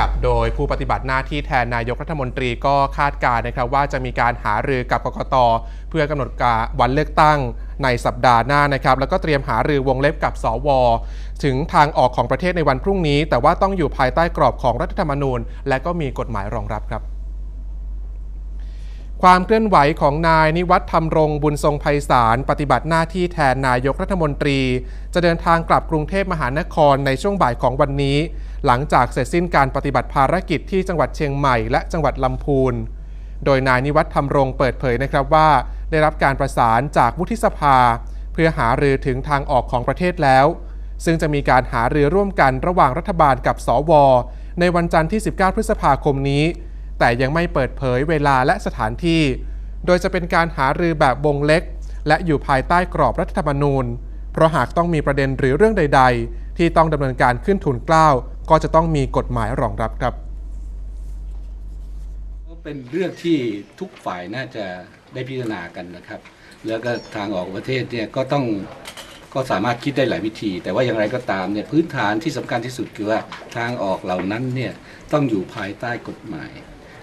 กับโดยผู้ปฏิบัติหน้าที่แทนนายกรัฐมนตรีก็คาดการณ์นะครับว่าจะมีการหารือกับกกต เพื่อกำหนดการวันเลือกตั้งในสัปดาห์หน้านะครับแล้วก็เตรียมหารือวงเล็บกับสว ถึงทางออกของประเทศในวันพรุ่งนี้ แต่ว่าต้องอยู่ภายใต้กรอบของรัฐธรรมนูญ และก็มีกฎหมายรองรับครับ ความเคลื่อนไหวของนายนิวัฒน์ธรรมรงค์บุญทรงไพศาลปฏิบัติหน้าที่แทนนายกรัฐมนตรี จะเดินทางกลับกรุงเทพมหานครในช่วงบ่ายของวันนี้ หลังจากเสร็จสิ้นการปฏิบัติภารกิจที่จังหวัดเชียงใหม่และจังหวัดลำพูน โดยนายนิวัฒน์ธรรมรงค์เปิดเผยนะครับว่า ได้รับการประสานจากวุฒิสภา เพื่อหารือถึงทางออกของประเทศแล้ว ซึ่งจะมีการหารือร่วมกันระหว่างรัฐบาลกับสวในวันจันทร์ที่ 19 พฤษภาคมนี้ แต่ยังไม่เปิดเผยเวลาและสถานที่ โดยจะเป็นการหารือแบบวงเล็ก และอยู่ภายใต้กรอบรัฐธรรมนูญ เพราะหากต้องมีประเด็นหรือเรื่องใด ๆ ที่ต้องดำเนินการขึ้นทุนกล้าว ก็จะต้องมีกฎหมายรองรับครับ เป็นเรื่องที่ทุกฝ่ายน่าจะได้พิจารณากันนะครับ แล้วก็ทางออกประเทศเนี่ยก็ต้องก็สามารถคิดได้หลายวิธี แต่ว่าอย่างไรก็ตามเนี่ยพื้นฐานที่สำคัญที่สุดคือว่าทางออกเหล่านั้นเนี่ยต้องอยู่ภายใต้กฎหมาย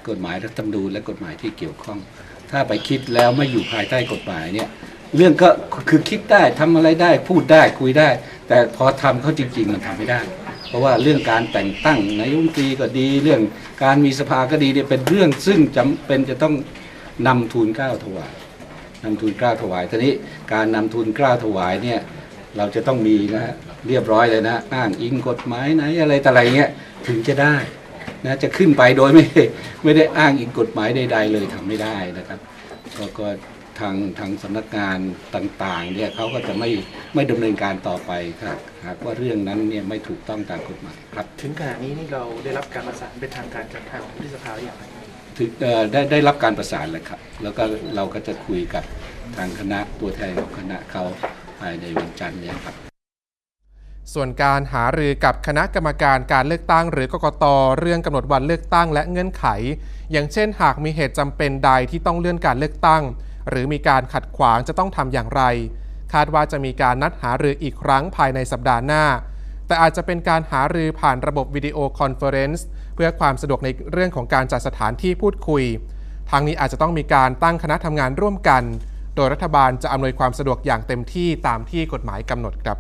กฎหมายรัฐธรรมนูญและกฎหมายที่เกี่ยวข้อง ถ้าไปคิดแล้วไม่อยู่ภายใต้กฎหมายเนี่ยเรื่องก็คือคิดได้ทำอะไรได้พูดได้คุยได้ แต่พอทำเขาจริง ๆ มันทำไม่ได้ เพราะว่าเรื่องการแต่งตั้งนายกรัฐมนตรีก็ดี เรื่องการมีสภาก็ดีเนี่ยเป็นเรื่องซึ่งจำเป็นจะต้องนำทูลเกล้าถวายนำทูลเกล้าถวายทีนี้การนำทูลเกล้าถวายเนี่ยเราจะต้องมีนะฮะเรียบร้อยเลยนะอ้างอิงกฎหมายไหนอะไรแต่อะไรเงี้ยถึงจะได้ นะจะขึ้นไปโดยไม่ได้ไม่ได้อ้างอิงกฎหมายใดๆเลยทำไม่ได้นะครับก็ก็ทางทางสำนักงานต่างๆเนี่ยเขาก็จะไม่ไม่ดำเนินการต่อไปครับหากว่าเรื่องนั้นเนี่ยไม่ถูกต้องตามกฎหมายครับ ถึงขณะนี้นี่เราได้รับการประสานเป็นทางการจากทางวุฒิสภาหรือยังครับถึงเอ่อได้ได้รับการประสานแล้วครับ แล้วก็เราก็จะคุยกับทางคณะตัวแทนของคณะเขาภายในวันจันทร์เนี่ยครับ ส่วนการหารือกับคณะกรรมการการเลือกตั้ง หรือกกตเรื่องกำหนดวันเลือกตั้งและเงื่อนไข อย่างเช่น หากมีเหตุจำเป็นใดที่ต้องเลื่อนการเลือกตั้ง หรือมีการขัดขวางจะต้องทำอย่างไร คาดว่าจะมีการนัดหารืออีกครั้งภายในสัปดาห์หน้า แต่อาจจะเป็นการหารือผ่านระบบวิดีโอคอนเฟอเรนซ์เพื่อความสะดวกในเรื่องของการจัดสถานที่พูดคุยทางนี้อาจจะต้องมีการตั้งคณะทำงานร่วมกัน โดยรัฐบาลจะอำนวยความสะดวกอย่างเต็มที่ตามที่กฎหมายกำหนดครับ